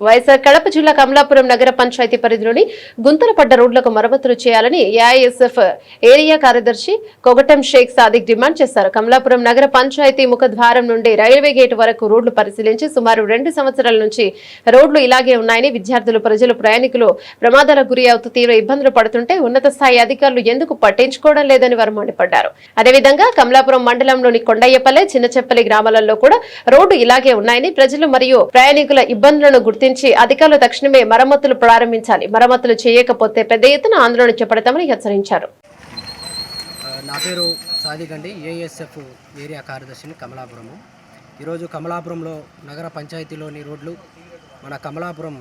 వైఎస్ఆర్ కడప జిల్లా కమలాపురం నగర పంచాయతీ పరిధిలోని గుంతలపడ్డ రోడ్లకు మరమ్మతులు చేయాలని ఏఐఎస్ఎఫ్ ఏరియా కార్యదర్శి కొగటం షేక్ సాదిక్ డిమాండ్ చేశారు. కమలాపురం నగర పంచాయతీ ముఖద్వారం నుండి రైల్వే గేట్ వరకు రోడ్లు పరిశీలించి సుమారు రెండు సంవత్సరాల నుంచి రోడ్లు ఇలాగే ఉన్నాయని విద్యార్థులు ప్రజలు ప్రయాణికులు ప్రమాదాలకు గురి అవుతూ తీవ్ర ఇబ్బందులు పడుతుంటే ఉన్నత స్థాయి అధికారులు ఎందుకు పట్టించుకోవడం లేదని వారు మండిపడ్డారు. అదేవిధంగా కమలాపురం మండలంలోని కొండయ్యపల్లె చిన్నచెప్పలి గ్రామాలలో కూడా రోడ్డు ఇలాగే ఉన్నాయని ప్రజలు మరియు ప్రయాణికుల ఇబ్బందులను గుర్తించి అధికారులు తక్షణమే మరమ్మతులు ప్రారంభించాలి. మరమ్మతులు చేయకపోతే పెద్ద ఎత్తున ఆందోళన చేపడతామని హెచ్చరించారు. నా పేరు సాదిక్ అండి ఏఎస్ఎఫ్ ఏరియా కార్యదర్శిని కమలాపురము. ఈరోజు కమలాపురంలో నగర పంచాయతీలోని రోడ్లు మన కమలాపురం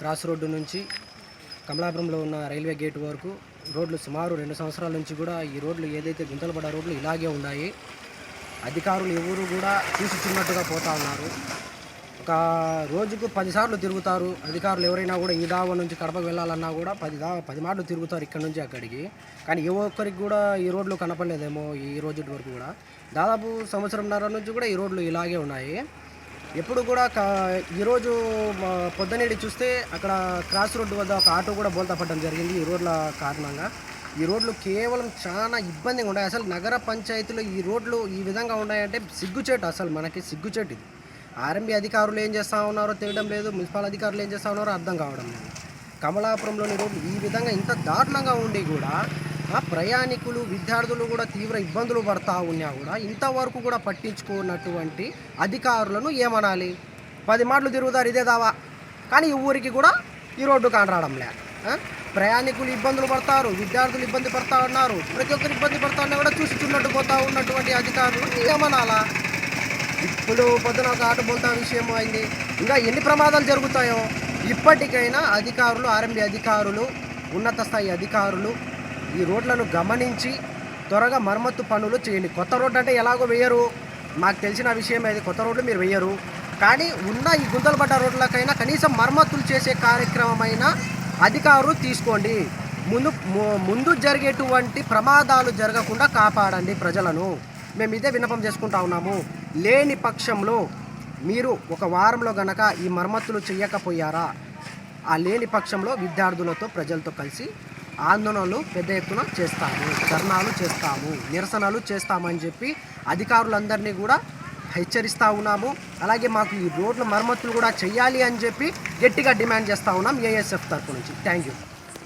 క్రాస్ రోడ్డు నుంచి కమలాపురంలో ఉన్న రైల్వే గేట్ వరకు రోడ్లు సుమారు రెండు సంవత్సరాల నుంచి కూడా ఈ రోడ్లు ఏదైతే గుంతలు పడ్డ రోడ్లు ఇలాగే ఉన్నాయి. అధికారులు ఎవరు కూడా చూసి చిన్నట్టుగా పోతా ఉన్నారు. ఒక రోజుకు పదిసార్లు తిరుగుతారు. అధికారులు ఎవరైనా కూడా ఈ దావ నుంచి కడపకు వెళ్ళాలన్నా కూడా పది దా పది మార్లు తిరుగుతారు ఇక్కడ నుంచి అక్కడికి. కానీ ఏ ఒక్కరికి కూడా ఈ రోడ్లు కనపడలేదేమో ఈ రోజు వరకు కూడా. దాదాపు సంవత్సరంన్నర నుంచి కూడా ఈ రోడ్లు ఇలాగే ఉన్నాయి. ఎప్పుడు కూడా ఈరోజు పొద్దునేడు చూస్తే అక్కడ క్రాస్ రోడ్డు వద్ద ఒక ఆటో కూడా బోల్తా పడడం జరిగింది ఈ రోడ్ల కారణంగా. ఈ రోడ్లు కేవలం చాలా ఇబ్బందిగా ఉన్నాయి. అసలు నగర పంచాయతీలో ఈ రోడ్లు ఈ విధంగా ఉన్నాయంటే సిగ్గుచేటు అసలు మనకి సిగ్గుచేటు ఇది. ఆర్ఎంబీ అధికారులు ఏం చేస్తూ ఉన్నారో తెలియడం లేదు. మున్సిపల్ అధికారులు ఏం చేస్తూ ఉన్నారో అర్థం కావడం లేదు. కమలాపురంలోని రోడ్లు ఈ విధంగా ఇంత దారుణంగా ఉండి కూడా ఆ ప్రయాణికులు విద్యార్థులు కూడా తీవ్ర ఇబ్బందులు పడతా ఉన్నా కూడా ఇంతవరకు కూడా పట్టించుకున్నటువంటి అధికారులను ఏమనాలి? పది మాటలు తిరుగుతారు ఇదే దావా. కానీ ఈ ఊరికి కూడా ఈ రోడ్డు కానరాడంలే లే. ప్రయాణికులు ఇబ్బందులు పడతారు విద్యార్థులు ఇబ్బంది పడతా ఉన్నారు ప్రతి ఒక్కరు ఇబ్బంది పడతా ఉన్నా కూడా చూసి చున్నట్టు పోతా ఉన్నటువంటి అధికారులు ఏమనాలా? ఇప్పుడు పొద్దున ఒక ఆట బోల్తా విషయం అయింది. ఇంకా ఎన్ని ప్రమాదాలు జరుగుతాయో ఇప్పటికైనా అధికారులు ఆర్ఎండి అధికారులు ఉన్నత స్థాయి అధికారులు ఈ రోడ్లను గమనించి త్వరగా మరమ్మత్తు పనులు చేయండి. కొత్త రోడ్డు అంటే ఎలాగో వేయరు. మాకు తెలిసిన విషయం అది కొత్త రోడ్లు మీరు వేయరు. కానీ ఉన్న ఈ గుంతలు పడ్డ రోడ్లకైనా కనీసం మరమ్మతులు చేసే కార్యక్రమమైనా అధికారులు తీసుకోండి. ముందు ముందు జరిగేటువంటి ప్రమాదాలు జరగకుండా కాపాడండి ప్రజలను. మేము ఇదే విన్నపం చేసుకుంటా ఉన్నాము. లేని పక్షంలో మీరు ఒక వారంలో గనక ఈ మరమ్మతులు చేయకపోయారా? ఆ లేని పక్షంలో విద్యార్థులతో ప్రజలతో కలిసి ఆందోళనలు పెద్ద ఎత్తున చేస్తాము. ధర్నాలు చేస్తాము. నిరసనలు చేస్తామని చెప్పి అధికారులందరినీ కూడా హెచ్చరిస్తూ ఉన్నాము. అలాగే మాకు ఈ రోడ్ల మరమ్మతులు కూడా చేయాలి అని చెప్పి గట్టిగా డిమాండ్ చేస్తూ ఉన్నాం ఏఎస్ఎఫ్ తరపు నుంచి. Thank you.